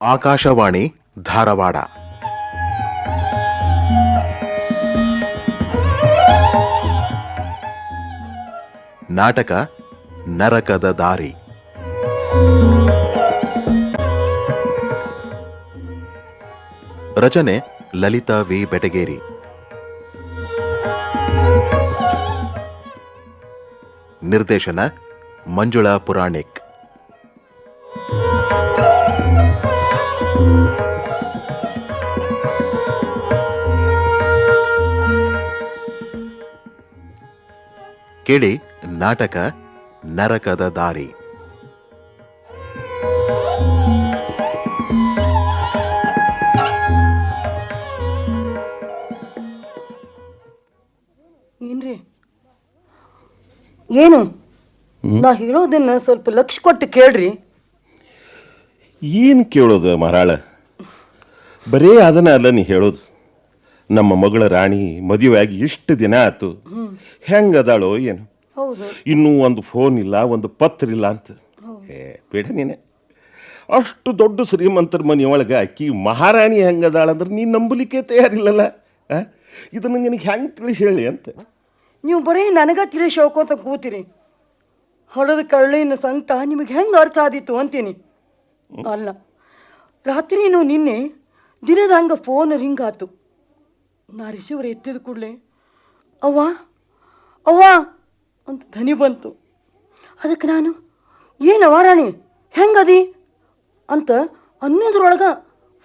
ಆಕಾಶವಾಣಿ ಧಾರವಾಡ. ನಾಟಕ ನರಕದ ದಾರಿ. ರಚನೆ ಲಲಿತಾ ವಿ. ಬೆಟಗೇರಿ. ನಿರ್ದೇಶನ ಮಂಜುಳಾ ಪುರಾಣಿಕ್. ಕೇಳಿ ನಾಟಕ ನರಕದ ದಾರಿ. ಏನ್ರಿ? ಏನು? ನಾ ಹೇಳೋದನ್ನ ಸ್ವಲ್ಪ ಲಕ್ಷ ಕೊಟ್ಟು ಕೇಳ್ರಿ. ಏನು ಕೇಳೋದು ಮರಾಳ ಬರೀ ಅದನ್ನ ಅಲ್ಲ ನೀ ಹೇಳೋದು. ನಮ್ಮ ಮಗಳ ರಾಣಿ ಮದುವೆಯಾಗಿ ಇಷ್ಟು ದಿನ ಆಯ್ತು. ಹೆಂಗದಾಳೋ ಏನು? ಇನ್ನೂ ಒಂದು ಫೋನ್ ಇಲ್ಲ ಒಂದು ಪತ್ರ ಇಲ್ಲ ಅಂತ. ಏ ಬೇಡ ನೀನೆ. ಅಷ್ಟು ದೊಡ್ಡ ಶ್ರೀಮಂತರ ಮನೆಯೊಳಗೆ ಅಕ್ಕಿ ಮಹಾರಾಣಿ ಹೆಂಗದಾಳಂದ್ರೆ ನೀನು ನಂಬಲಿಕ್ಕೆ ತಯಾರಿಲ್ಲಲ್ಲ ಇದನ್ನು ಇದನ್ನ ನಿನಗೆ ಹೆಂಗೆ ತಿಳಿಸಿ ಹೇಳಿ ಅಂತ. ನೀವು ಬರೀ ನನಗ ತಿಳಿಸಿ ಅಂತ ಕೂತೀರಿ. ಹೊಡೆದ ಕಳ್ಳಿನ ಸಂಕಟ ನಿಮಗೆ ಹೆಂಗೆ ಅರ್ಥ ಆದಿತ್ತು ಅಂತೀನಿ. ಅಲ್ಲ ರಾತ್ರಿನೂ ನಿನ್ನೆ ದಿನದ ಹಂಗೆ ಫೋನ್ ರಿಂಗ್ ಆತು. ನಾ ರಿಸೀವರ್ ಎತ್ತಿದ ಕೂಡಲೇ ಅವ್ವ ಅವ್ವ ಅಂತ ಧ್ವನಿ ಬಂತು. ಅದಕ್ಕೆ ನಾನು ಏನವ ರಾಣಿ ಹೆಂಗದಿ? ಅಂತ ಅನ್ನೋದ್ರೊಳಗೆ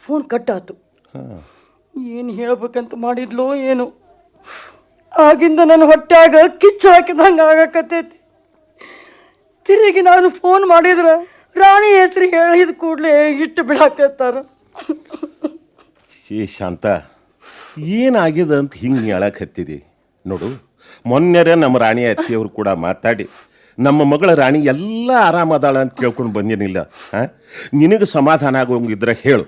ಫೋನ್ ಕಟ್ ಹಾಂ. ಏನು ಹೇಳ್ಬೇಕಂತ ಮಾಡಿದ್ಲೋ ಏನು. ಆಗಿಂದ ನನ್ನ ಹೊಟ್ಟೆಯಾಗ ಕಿಚ್ಚು ಹಾಕಿದಂಗೆ ಆಗಕತ್ತೈತಿ. ತಿರುಗಿ ನಾನು ಫೋನ್ ಮಾಡಿದ್ರೆ ರಾಣಿ ಹೆಸರು ಹೇಳಿದ ಕೂಡಲೇ ಇಟ್ಟು ಬಿಡಾಕತ್ತಾರ ಶಾಂತ. ಏನಾಗಿದೆ ಅಂತ ಹಿಂಗೆ ಹೇಳಕ್ಕೆ ಹತ್ತಿದಿ? ನೋಡು ಮೊನ್ನೆರೆ ನಮ್ಮ ರಾಣಿ ಅತ್ತಿಯವರು ಕೂಡ ಮಾತಾಡಿ ನಮ್ಮ ಮಗಳ ರಾಣಿ ಎಲ್ಲ ಆರಾಮದಾಳ ಅಂತ ಕೇಳ್ಕೊಂಡು ಬಂದೇನಿಲ್ಲ ಹಾಂ ನಿನಗೆ ಸಮಾಧಾನ ಆಗೋಂಗಿದ್ರೆ ಹೇಳು.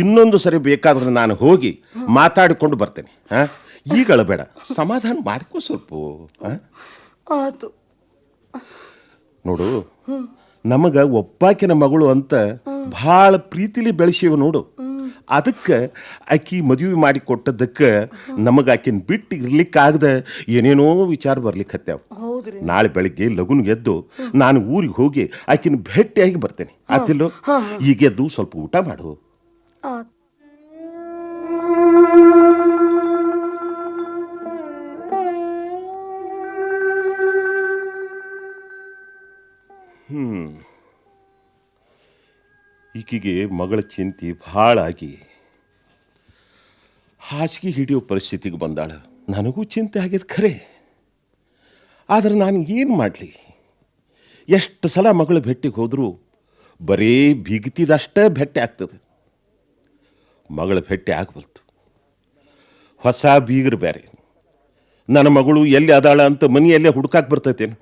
ಇನ್ನೊಂದು ಸರಿ ಬೇಕಾದ್ರೆ ನಾನು ಹೋಗಿ ಮಾತಾಡಿಕೊಂಡು ಬರ್ತೇನೆ ಹಾಂ ಈಗಳು ಬೇಡ ಸಮಾಧಾನ ಮಾಡ್ಕೋ ಸ್ವಲ್ಪ ಹಾಂ ಆತು. ನೋಡು ನಮಗೆ ಒಪ್ಪಾಕಿನ ಮಗಳು ಅಂತ ಭಾಳ ಪ್ರೀತಿಲಿ ಬೆಳೆಸಿವ ನೋಡು. ಅದಕ್ಕೆ ಆಕಿ ಮದುವೆ ಮಾಡಿ ಕೊಟ್ಟದಕ್ಕೆ ನಮಗೆ ಆಕಿನ ಬಿಟ್ಟು ಇರ್ಲಿಕ್ಕಾಗದ ಏನೇನೋ ವಿಚಾರ ಬರ್ಲಿಕ್ಕೆ ಹತ್ಯಾವ ನಾಳೆ ಬೆಳಗ್ಗೆ ಲಗುನ್ ಎದ್ದು ನಾನು ಊರಿಗೆ ಹೋಗಿ ಆಕಿನ ಭೇಟಿಯಾಗಿ ಬರ್ತೇನೆ. ಆತಿಲ್ಲೋ? ಈಗ ಎದ್ದು ಸ್ವಲ್ಪ ಊಟ ಮಾಡು. ಆತು ಮಗಳ ಚಿಂತೆ ಭಾಳ ಆಗಿ ಹಾಸಿಗೆ ಹಿಡಿಯೋ ಪರಿಸ್ಥಿತಿಗೆ ಬಂದಾಳ. ನನಗೂ ಚಿಂತೆ ಆಗ್ಯದ ಖರೆ. ಆದ್ರೆ ನಾನು ಏನು ಮಾಡಲಿ? ಎಷ್ಟು ಸಲ ಮಗಳು ಭೆಟ್ಟಿಗೆ ಹೋದರೂ ಬರೀ ಬಿಗಿತಿದಷ್ಟೇ ಭೆಟ್ಟೆ ಆಗ್ತದೆ. ಮಗಳ ಭೇಟಿ ಆಗಬಲ್ತು ಹೊಸ ಬೀಗರು ಬೇರೆ ನನ್ನ ಮಗಳು ಎಲ್ಲಿ ಅದಾಳ ಅಂತ ಮನೆಯಲ್ಲೇ ಹುಡುಕಾಕ್ ಬರ್ತೈತೇನು?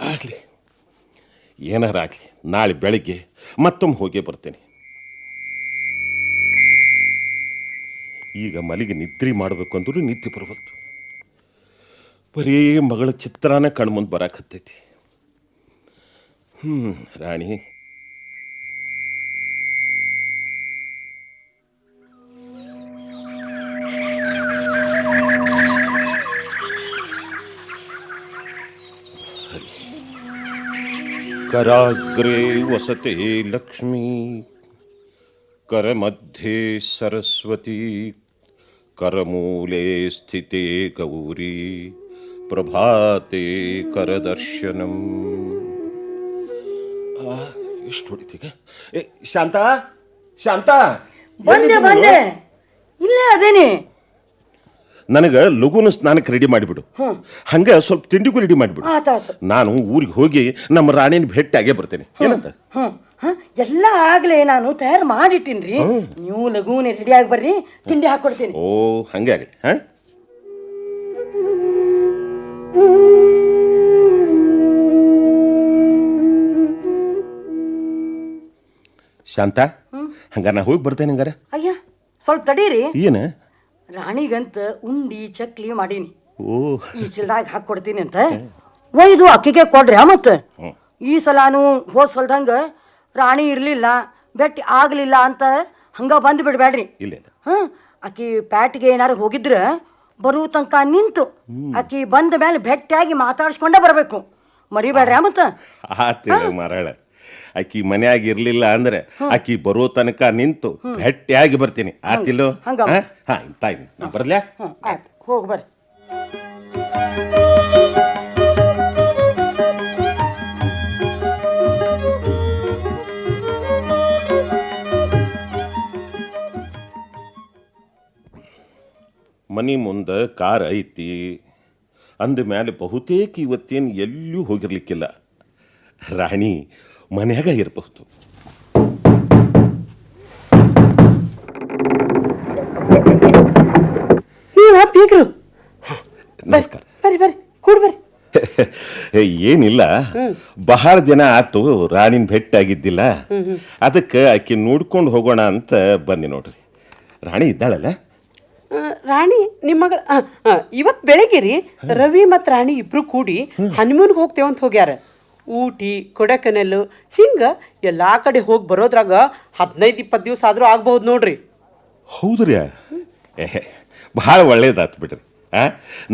ಆಗಲಿ. ಏನಾರ ಆಗಲಿ, ನಾಳೆ ಬೆಳಗ್ಗೆ ಮತ್ತೊಮ್ಮೆ ಹೋಗೇ ಬರ್ತೇನೆ. ಈಗ ಮಲಿಗೆ ನಿದ್ರೆ ಮಾಡಬೇಕು ಅಂದ್ರೂ ನಿದ್ದೆ ಬರವಲ್ತು ಬರೀ ಮಗಳ ಚಿತ್ರಾನ ಕಣ್ಮುಂದೆ ಬರಾಕತ್ತೈತಿ ಹ್ಞೂ ರಾಣಿ. कराग्रे वसते लक्ष्मी करमध्ये सरस्वती करमूले स्थिते गौरी ಪ್ರಭಾತೆ ಕರದರ್ಶನಂ ಎಷ್ಟು ಹೊಡಿತೀಗ ಏ ಶಾಂತ ಶಾಂತ ಬಂದೆ ಬಂದೆ ಇಲ್ಲೇ ಅದೇನಿ ನನಗೆ ಲಘುನ ಸ್ನಾನಕ್ಕೆ ರೆಡಿ ಮಾಡಿಬಿಡು. ಹಂಗೆ ಸ್ವಲ್ಪ ತಿಂಡಿಗೂ ರೆಡಿ ಮಾಡಿಬಿಡು. ಆತಾತು ನಾನು ಊರಿಗೆ ಹೋಗಿ ನಮ್ಮ ರಾಣಿನ ಭೇಟಿ ಆಗೇ ಬರ್ತೇನೆ. ಏನಂತ? ಹ್ಞೂ ಹಾಂ? ಎಲ್ಲ ಆಗ್ಲೇ ನಾನು ತಯಾರು ಮಾಡಿಟ್ಟಿನ್ರಿ. ನೀವು ಲಘುನೆ ರೆಡಿಯಾಗಿ ಬರ್ರಿ ತಿಂಡಿ ಹಾಕೊಡ್ತೀನಿ. ಓ ಹಂಗೆ ಆಗಲಿ. ಹಾಂ? ಶಾಂತ ಹಂಗಾರೆ ನಾ ಹೋಗಿ ಬರ್ತೇನೆ ಹಂಗಾರೆ? ಅಯ್ಯ ಸ್ವಲ್ಪ ತಡೀರಿ. ಏನು? ರಾಣಿಗಂತ ಉಂಡಿ ಚಕ್ಲಿ ಮಾಡೀನಿ. ಓ. ಈ ಚಿಲ್ದಾಗ ಹಾಕೊಡ್ತೀನಿ ಅಂತ. ಒಯ್ದು ಅಕ್ಕಿಗೆ ಕೊಡ್ರಿ ಮತ್ತ. ಈ ಸಲಾನು ಹೋದ ಸಲ್ದಂಗೆ ರಾಣಿ ಇರಲಿಲ್ಲ ಬೆಟ್ಟಿ ಆಗಲಿಲ್ಲ ಅಂತ ಹಂಗ ಬಂದು ಬಿಡ್ಬೇಡ್ರಿ. ಇಲ್ಲ ಅಕ್ಕಿ ಹಾಂ ಆಕಿ ಪ್ಯಾಟಿಗೆ ಏನಾರು ಹೋಗಿದ್ರ ಬರೋ ತನಕ ನಿಂತು ಅಕ್ಕಿ ಬಂದ ಮೇಲೆ ಭೆಟ್ಟಿಯಾಗಿ ಮಾತಾಡ್ಸ್ಕೊಂಡೇ ಬರಬೇಕು. ಮರಿಬೇಡ್ರಿ ಮತ್ತ. ಆಕಿ ಮನ್ಯಾಗ ಇರ್ಲಿಲ್ಲ ಅಂದ್ರೆ ಆಕಿ ಬರೋ ತನಕ ನಿಂತು ಹೆಟ್ಟಿಯಾಗಿ ಬರ್ತೀನಿ. ಆತಿಲ್ಲೋ. ಹಾ? ತಾಯಿ ಬರ್ಲ್ಯಾ? ಹೋಗಿ ಬರ್ರಿ. ಮನಿ ಮುಂದೆ ಕಾರ್ ಐತಿ. ಅಂದ ಮೇಲೆ ಬಹುತೇಕ ಇವತ್ತೇನು ಎಲ್ಲೂ ಹೋಗಿರ್ಲಿಕ್ಕಿಲ್ಲ. ರಾಣಿ ಮನ್ಯಾಗ ಇರಬಹುದು. ಬೀಗ್ರು ನಮಸ್ಕಾರ. ಬರ್ರಿ ಬರ್ರಿ ಕೂಡ್ ಬರ್ರಿ ಏನಿಲ್ಲ. ಬಹಳ ದಿನ ಆತು ರಾಣಿನ ಭೇಟಿಯಾಗಿದ್ದಿಲ್ಲ. ಅದಕ್ಕೆ ಆಕೆ ನೋಡ್ಕೊಂಡು ಹೋಗೋಣ ಅಂತ ಬಂದೆ ನೋಡ್ರಿ. ರಾಣಿ ಇದ್ದಾಳಲ್ಲ? ರಾಣಿ ನಿಮ್ಮ ಮಗಳ ಇವತ್ತು ಬೆಳಿಗ್ಗೆ ರೀ ರವಿ ಮತ್ತು ರಾಣಿ ಇಬ್ರು ಕೂಡಿ ಹನಿಮೂನ್ಗೆ ಹೋಗ್ತೇವಂತ ಅಂತ ಹೋಗ್ಯಾರ. ಊಟಿ ಕೊಡಕನಲ್ಲು ಹಿಂಗೆ ಎಲ್ಲಾ ಕಡೆ ಹೋಗಿ ಬರೋದ್ರಾಗ ಹದಿನೈದು ಇಪ್ಪತ್ತು ದಿವಸ ಆದರೂ ಆಗ್ಬಹುದು ನೋಡ್ರಿ. ಹೌದ್ರಿ ಏಹ್, ಬಹಳ ಒಳ್ಳೇದಾತು ಬಿಡ್ರಿ. ಆ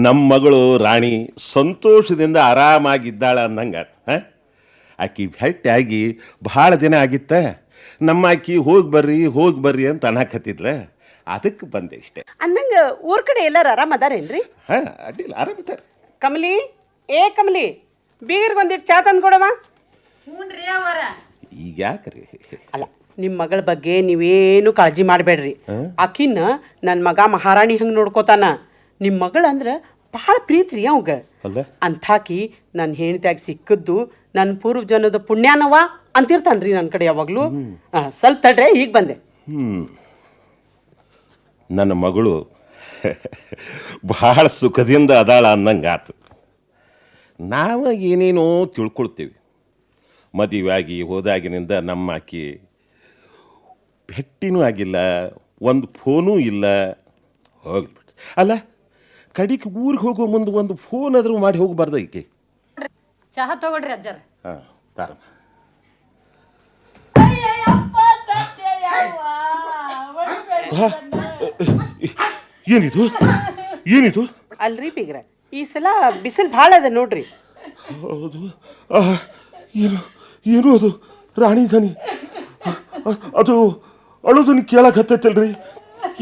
ನಮ್ಮ ಮಗಳು ರಾಣಿ ಸಂತೋಷದಿಂದ ಆರಾಮಾಗಿದ್ದಾಳ ಅಂದಂಗಾತು ಹಾಂ ಆಕಿ ಭೇಟಿಯಾಗಿ ಭಾಳ ದಿನ ಆಗಿತ್ತ. ನಮ್ಮ ಆಕಿ ಹೋಗಿ ಬರ್ರಿ ಹೋಗಿ ಬರ್ರಿ ಅಂತ ಅನ್ನಕತ್ತಿದ್ಲ ಅದಕ್ಕೆ ಬಂದೆ ಇಷ್ಟೇ. ಅಂದಂಗ ಊರ್ ಕಡೆ ಎಲ್ಲಾರು ಆರಾಮ ಅದಾರೇನ್ರಿ? ಹಾಂ ಅಡ್ಡಿಲ್ಲ ಆರಾಮಿದ್ದಾರೆ ಕಮಲಿ ಏ ಕಮಲಿ. ಬೀಗರ್ಗೆ ಒಂದಿಟ್ಟು ಚಾ ತಂದು ಕೊಡವ? ಈಗ ಯಾಕ್ರಿ? ಅಲ್ಲ ನಿಮ್ಮ ಮಗಳ ಬಗ್ಗೆ ನೀವೇನು ಕಾಳಜಿ ಮಾಡಬೇಡ್ರಿ. ಆಕಿನ ನನ್ನ ಮಗ ಮಹಾರಾಣಿ ಹಂಗೆ ನೋಡ್ಕೋತಾನ. ನಿಮ್ಮ ಮಗಳಂದ್ರೆ ಭಾಳ ಪ್ರೀತಿ ರೀ ಅವಂಗ. ಅಲ್ಲ ಅಂಥಾಕಿ ನನ್ನ ಹೆಣ್ತಿಯಾಗಿ ಸಿಕ್ಕದ್ದು ನನ್ನ ಪೂರ್ವ ಜನದ ಪುಣ್ಯಾನವ ಅಂತಿರ್ತಾನ್ರಿ ನನ್ನ ಕಡೆ ಯಾವಾಗಲೂ. ಸ್ವಲ್ಪ ತಡ್ರೆ ಈಗ ಬಂದೆ. ನನ್ನ ಮಗಳು ಬಹಳ ಸುಖದಿಂದ ಅದಾಳ ಅನ್ನಂಗಾತು. ನಾವ ಏನೇನೋ ತಿಳ್ಕೊಳ್ತೀವಿ. ಮದುವೆಯಾಗಿ ಹೋದಾಗಿನಿಂದ ನಮ್ಮ ಆಕೆ ಭೆಟ್ಟಿನೂ ಆಗಿಲ್ಲ ಒಂದು ಫೋನೂ ಇಲ್ಲ ಹೋಗ್ಬಿಟ್ಟು ಅಲ್ಲ ಕಡಿಗೆ ಊರಿಗೆ ಹೋಗೋ ಮುಂದೆ ಒಂದು ಫೋನ್ ಆದರೂ ಮಾಡಿ ಹೋಗಬಾರ್ದು ಈಕೆ. ಚಹಾ ತಗೊಳ್ರಿ ಅಜ್ಜರ. ಹಾಂ ತಾರಮ್ಮ ಏನಿದು? ಏನಿದು? ಅಲ್ರಿ ಬೀಗ್ರ. ಈ ಸಲ ಬಿಸಿಲು ಭಾಳ ಅದ ನೋಡ್ರಿ. ಹೌದು. ಆ, ಏನು ಏನು ಅದು? ರಾಣಿ ಧನಿ. ಅ- ಅದು ಅಳೋದನ್ನ ಕೇಳಕ್ ಹತ್ತೈತಲ್ರಿ?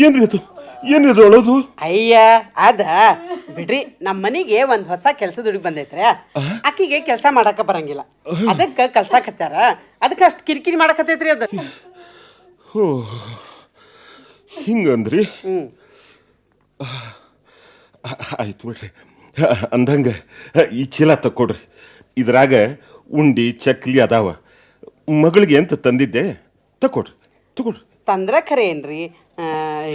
ಏನ್ರಿ ಅದು? ಏನಿದು ಅಳೋದು? ಅಯ್ಯ ಅದ. ಬಿಡ್ರಿ ನಮ್ಮ ಮನೆಗೆ ಒಂದು ಹೊಸ ಕೆಲಸದ ಹುಡುಗಿ ಬಂದೈತ್ರ. ಆಕಿಗೆ ಕೆಲಸ ಮಾಡಕ ಬರಂಗಿಲ್ಲ. ಅದಕ್ಕೆ ಕಲ್ಸಾಕತ್ತಾರ ಅದಕ್ಕೆ ಅಷ್ಟು ಕಿರಿಕಿರಿ ಮಾಡಕತ್ತೈತ್ರಿ ಅದು. ಹೋ ಹಿಂಗಂದ್ರಿ? ಹ್ಞೂ ಆಯ್ತು ಬಿಡ್ರಿ. ಅಂದಂಗ ಈ ಚೀಲ ತಕ್ಕೊಡ್ರಿ. ಇದ್ರಾಗ ಉಂಡಿ ಚಕ್ಲಿ ಅದಾವ. ಮಗಳಿಗೆ ಅಂತ ತಂದಿದ್ದೆ? ತಕ್ಕೊಡ್ರಿ ತಗೊಡ್ರಿ ತಂದ್ರ ಖರೆ ಏನ್ರಿ? ಆ,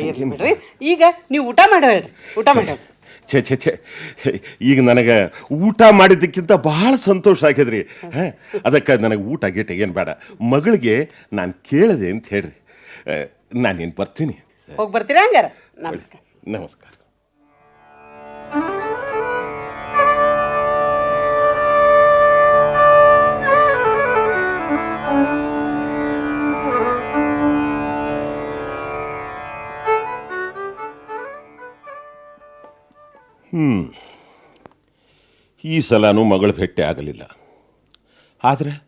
ಇರ್ಲಿ ಬಿಡ್ರಿ. ಈಗ ನೀವು ಊಟ ಮಾಡಬೇಡ್ರಿ ಊಟ ಮಾಡ್ರಿ. ಛೇ ಛೇ ಛೇ. ಈಗ ನನಗೆ ಊಟ ಮಾಡಿದ್ದಕ್ಕಿಂತ ಬಹಳ ಸಂತೋಷ ಆಗ್ಯದ್ರಿ. ಹಾಂ ಅದಕ್ಕೆ ನನಗೆ ಊಟ ಗೀಟ ಏನು ಬೇಡ. ಮಗಳಿಗೆ ನಾನು ಕೇಳಿದೆ ಅಂತ ಹೇಳ್ರಿ. ನಾನೇನು ಬರ್ತೀನಿ? ಹೋಗಿ ಬರ್ತೀರಾ ಹಂಗಾರ? ನಮಸ್ಕಾರ. ನಮಸ್ಕಾರ. ಹ್ಮ್. ಈ ಸಲನೂ ಮಗಳು ಭೇಟಿ ಆಗಲಿಲ್ಲ. ಆದ್ರೆ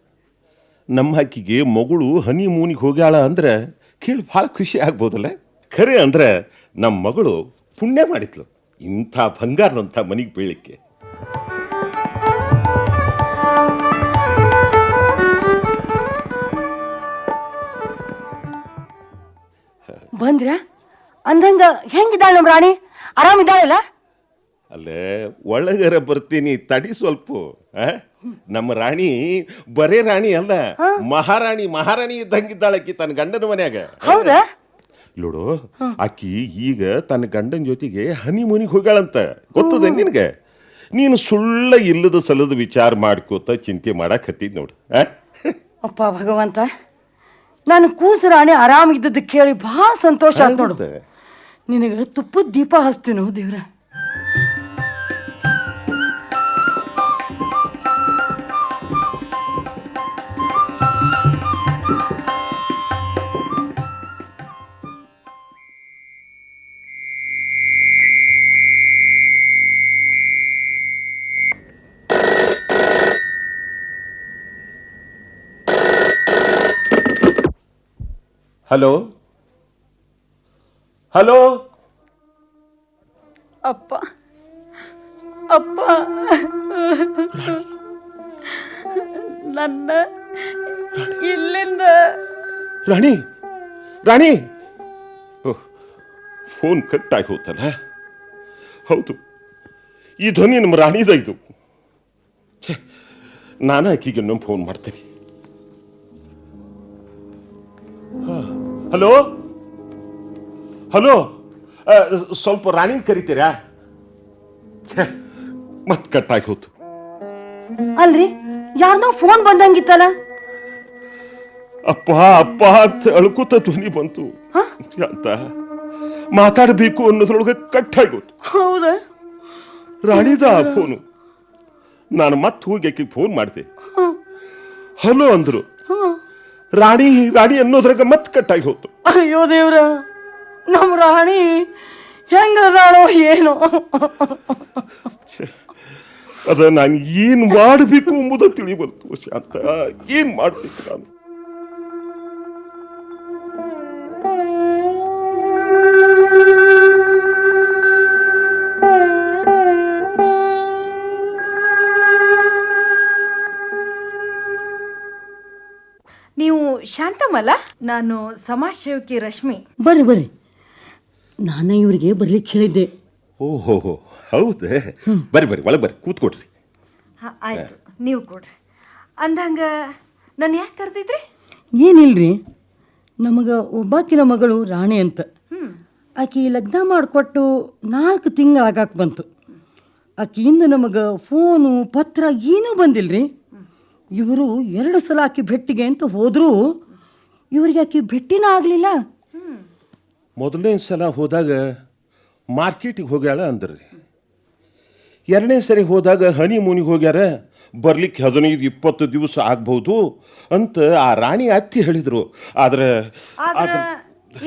ನಮ್ಮ ಹಕ್ಕಿಗೆ ಮಗಳು ಹನಿ ಮೂನಿಗೆ ಹೋಗ್ಯಾಳ ಅಂದ್ರೆ ಕೇಳಿ ಭಾಳ ಖುಷಿ ಆಗ್ಬೋದಲ್ಲ? ಖರೆ ಅಂದ್ರೆ ನಮ್ಮ ಮಗಳು ಪುಣ್ಯ ಮಾಡಿದ್ಲು. ಇಂಥ ಬಂಗಾರದಂಥ ಮನೆಗೆ ಬೀಳಲಿಕ್ಕೆ. ಬಂದ್ರ ಅಂದಂಗ ಹೆಂಗಿದ್ದಾಳ ನಮ್ಮ ರಾಣಿ? ಆರಾಮಿದ್ದಾಳಲ್ಲ? ಅಲ್ಲೇ ಒಳಗರ ಬರ್ತೀನಿ ತಡಿ ಸ್ವಲ್ಪ ಆ? ನಮ್ಮ ರಾಣಿ ಬರೇ ರಾಣಿ ಅಲ್ಲ ಮಹಾರಾಣಿ ಮಹಾರಾಣಿ ಇದ್ದಂಗಿದ್ದಾಳಕ್ಕಿ ತನ್ನ ಗಂಡನ ಮನ್ಯಾಗ. ಹೌದಾ? ನೋಡು ಆಕಿ ಈಗ ತನ್ನ ಗಂಡನ ಜೊತೆಗೆ ಹನಿ ಮುನಿಗೆ ಹೋಗ್ಯಾಳಂತ. ಗೊತ್ತದ ನಿನಗೆ? ನೀನು ಸುಳ್ಳ ಇಲ್ಲದ ಸಲದ ವಿಚಾರ ಮಾಡ್ಕೋತ ಚಿಂತೆ ಮಾಡಕ್ ಹತ್ತಿದ್ ನೋಡು ಆ? ಅಪ್ಪ ಭಗವಂತ ನಾನು ಕೂಸು ರಾಣಿ ಆರಾಮಿದ್ದದ್ದು ಕೇಳಿ ಭಾಳ ಸಂತೋಷ ಆಯ್ತು ನೋಡು. ಹೌದ? ನಿನಗೆ ತುಪ್ಪದ ದೀಪ ಹಚ್ತೀನೋ ದೇವ್ರ. ಹಲೋ? ಹಲೋ? ಅಪ್ಪ. ಅಪ್ಪ. ನನ್ನ ಇಲ್ಲಿಂದ. ರಾಣಿ ರಾಣಿ. ಓಹ್, ಫೋನ್ ಕಟ್ ಆಗಿ ಹೋತಲ್ಲ? ಹೌದು ಈ ಧ್ವನಿ ನಮ್ಮ ರಾಣಿದ ಇದು. ಛೆ, ನಾನು ಆಕೆಗೆ ಇನ್ನೊಮ್ಮೆ ಫೋನ್ ಮಾಡ್ತೇನೆ. ಹಲೋ ಹಲೋ ಸ್ವಲ್ಪ ರಾಣಿನ ಕರಿತೀರಾ? ಮತ್ ಕಟ್ಟಾಗಿ ಹೋತು. ಅಲ್ರಿ ಯಾರ್ದೋ ಫೋನ್ ಬಂದಂಗಿತ್ತಲ್ಲ? ಅಪ್ಪ ಅಪ್ಪ ಅಂತ ಅಳ್ಕೋತ ಧ್ವನಿ ಬಂತು. ಅಂತ ಮಾತಾಡಬೇಕು ಅನ್ನೋದ್ರೊಳಗೆ ಕಟ್ಟಾಗಿ ಹೋತು. ಹೌದಾ? ರಾಣಿದ ಫೋನು ನಾನು ಮತ್ತೆ ಹೋಗಿ ಆಕಿಗೆ ಫೋನ್ ಮಾಡಿದೆ. ಹಲೋ ಅಂದ್ರು. ರಾಣಿ ರಾಣಿ ಅನ್ನೋದ್ರಾಗ ಮತ್ ಕಟ್ಟಾಗಿ ಹೋತು. ಅಯ್ಯೋ ದೇವ್ರ ನಮ್ಮ ರಾಣಿ ಹೆಂಗದಾಳೋ ಏನೋ. ಅದ ನಾನು ಏನ್ ಮಾಡಬೇಕು ಎಂಬುದು ತಿಳಿಬಲ್ತು ಶಾಂತ. ಏನ್ ಮಾಡ್ಬೇಕು ನಾನು? ನೀವು ಶಾಂತಮಲ್ಲ? ನಾನು ಸಮಾಜ ಸೇವಕಿ ರಶ್ಮಿ. ಬರ್ರಿ ಬರ್ರಿ. ನಾನು ಇವರಿಗೆ ಬರ್ಲಿಕ್ಕೆ ಹೇಳಿದ್ದೆ. ಓಹೋ ಹೌದೇ? ಬರ್ರಿ ಬರ್ರಿ ಒಳಗೆ ಬರ್ರಿ ಕೂತ್ಕೊಡ್ರಿ. ಹಾ, ಆಯ್ತು. ನೀವು ಕೊಡ್ರಿ. ಅಂದಂಗ ನಾನು ಯಾಕೆ ಕರೆದಿದ್ರಿ? ಏನಿಲ್ರಿ? ನಮಗೆ ಒಬ್ಬಾಕಿನ ಮಗಳು ರಾಣಿ ಅಂತ. ಆಕೆ ಲಗ್ನ ಮಾಡಿಕೊಟ್ಟು ನಾಲ್ಕು ತಿಂಗಳಾಗಾಕ ಬಂತು. ಆಕೆಯಿಂದ ನಮಗೆ ಫೋನು ಪತ್ರ ಏನೂ ಬಂದಿಲ್ರಿ. ಇವರು ಎರಡು ಸಲ ಆಕಿ ಭೆಟ್ಟಿಗೆ ಅಂತ ಹೋದರೂ ಇವ್ರಿಗೆ ಆಕಿ ಭೆಟ್ಟಿನ ಆಗಲಿಲ್ಲ. ಮೊದಲನೇ ಸಲ ಹೋದಾಗ ಮಾರ್ಕೆಟಿಗೆ ಹೋಗ್ಯಾಳ ಅಂದ್ರಿ. ಎರಡನೇ ಸರಿ ಹೋದಾಗ ಹನಿ ಮೂನಿಗೆ ಹೋಗ್ಯಾರ ಬರ್ಲಿಕ್ಕೆ ಹದಿನೈದು ಇಪ್ಪತ್ತು ದಿವಸ ಆಗ್ಬಹುದು ಅಂತ ಆ ರಾಣಿ ಅತ್ತಿ ಹೇಳಿದ್ರು. ಆದ್ರೆ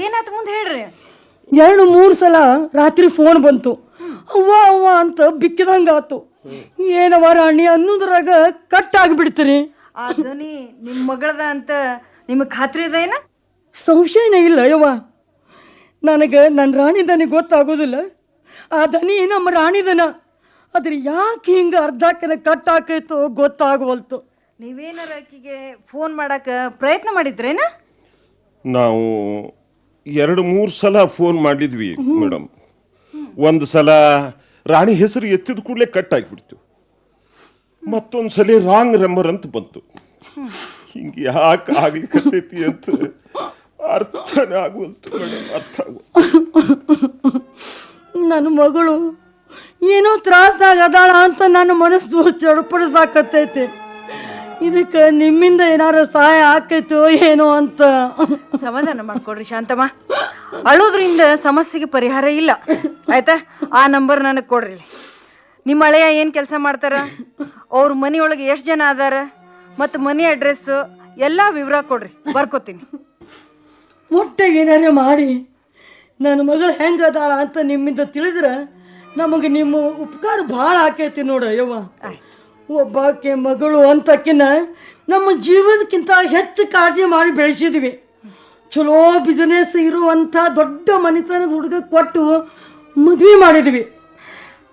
ಏನಾಯ್ತು ಮುಂದೆ ಹೇಳ್ರಿ. ಎರಡು ಮೂರು ಸಲ ರಾತ್ರಿ ಫೋನ್ ಬಂತು. ಅವ್ವ ಅವ್ವ ಅಂತ ಬಿಕ್ಕಿದಂಗೆ ಆತು ಏನವ ರಾಣಿ ಅನ್ನೋದ್ರಾಗ ಕಟ್ ಆಗಿಬಿಡ್ತೀರಿ ಆ ಧ್ವನಿ ನಿಮ್ಮ ಮಗಳದ ಅಂತ ನಿಮಗೆ ಖಾತ್ರಿ ಅದೇನ ಸಂಶಯನೇ ಇಲ್ಲ ಯವ್ವ. ನನಗೆ ನನ್ನ ರಾಣಿ ದನಿ ಗೊತ್ತಾಗೋದಿಲ್ಲ. ಆ ದನಿ ನಮ್ಮ ರಾಣಿ ದನ. ಆದ್ರೆ ಯಾಕೆ ಹಿಂಗೆ ಅರ್ಧಕ್ಕನ ಕಟ್ ಹಾಕೈತೋ ಗೊತ್ತಾಗವಲ್ತು. ನೀವೇನಾರ ಆಕಿಗೆ ಫೋನ್ ಮಾಡಕ ಪ್ರಯತ್ನ ಮಾಡಿದ್ರೇನ ನಾವು ಎರಡು ಮೂರು ಸಲ ಫೋನ್ ಮಾಡಿದ್ವಿ ಮೇಡಮ್ ಒಂದು ಸಲ ರಾಣಿ ಹೆಸರು ಎತ್ತಿದ ಕೂಡಲೇ ಕಟ್ ಆಗಿಬಿಡ್ತು ಮತ್ತೊಂದು ಸಲ ರಾಂಗ್ ರೆಮ್ಮರ್ ಅಂತ ಬಂತು. ಹಿಂಗೆ ಯಾಕೆ ಆಗ್ಲಿಕ್ಕತ್ತೈತಿ ಅಂತ ಅರ್ಥನೇ ಆಗುವಂತು ಮೇಡಮ್ ಅರ್ಥ ಆಗುವ ನನ್ನ ಮಗಳು ಏನೋ ತ್ರಾಸದಾಗ ಅದಾಳ ಅಂತ ನನ್ನ ಮನಸ್ಸು ಚಡಪಡಿಸಾಕತ್ತೈತೆ ಇದಕ್ಕೆ ನಿಮ್ಮಿಂದ ಏನಾರ ಸಹಾಯ ಆಕೈತೋ ಏನೋ ಅಂತ. ಸಮಾಧಾನ ಮಾಡ್ಕೊಡ್ರಿ ಶಾಂತಮ್ಮ. ಅಳೋದ್ರಿಂದ ಸಮಸ್ಯೆಗೆ ಪರಿಹಾರ ಇಲ್ಲ. ಆಯ್ತಾ? ಆ ನಂಬರ್ ನನಗೆ ಕೊಡ್ರಿ ನಿಮ್ಮ ಹಳೆಯ ಏನು ಕೆಲಸ ಮಾಡ್ತಾರ? ಅವ್ರ ಮನೆಯೊಳಗೆ ಎಷ್ಟು ಜನ ಅದಾರ? ಮತ್ತು ಮನೆ ಅಡ್ರೆಸ್ಸು ಎಲ್ಲ ವಿವರ ಕೊಡ್ರಿ. ಬರ್ಕೋತೀನಿ. ಒಟ್ಟೆ ಏನಾರೇ ಮಾಡಿ ನನ್ನ ಮಗಳು ಹೆಂಗೆ ಅದಾಳ ಅಂತ ನಿಮ್ಮಿಂದ ತಿಳಿದ್ರೆ ನಮಗೆ ನಿಮ್ಮ ಉಪಕಾರ ಭಾಳ ಆಕೈತಿ ನೋಡ ಯವ್ವ ಒಬ್ಬಾಕೆ ಮಗಳು ಅಂತಕಿನ ನಮ್ಮ ಜೀವದಕ್ಕಿಂತ ಹೆಚ್ಚು ಕಾಳಜಿ ಮಾಡಿ ಬೆಳೆಸಿದ್ವಿ. ಚಲೋ ಬಿಸ್ನೆಸ್ ಇರುವಂಥ ದೊಡ್ಡ ಮನೆತನದ ಹುಡುಗ ಕೊಟ್ಟು ಮದ್ವೆ ಮಾಡಿದ್ವಿ.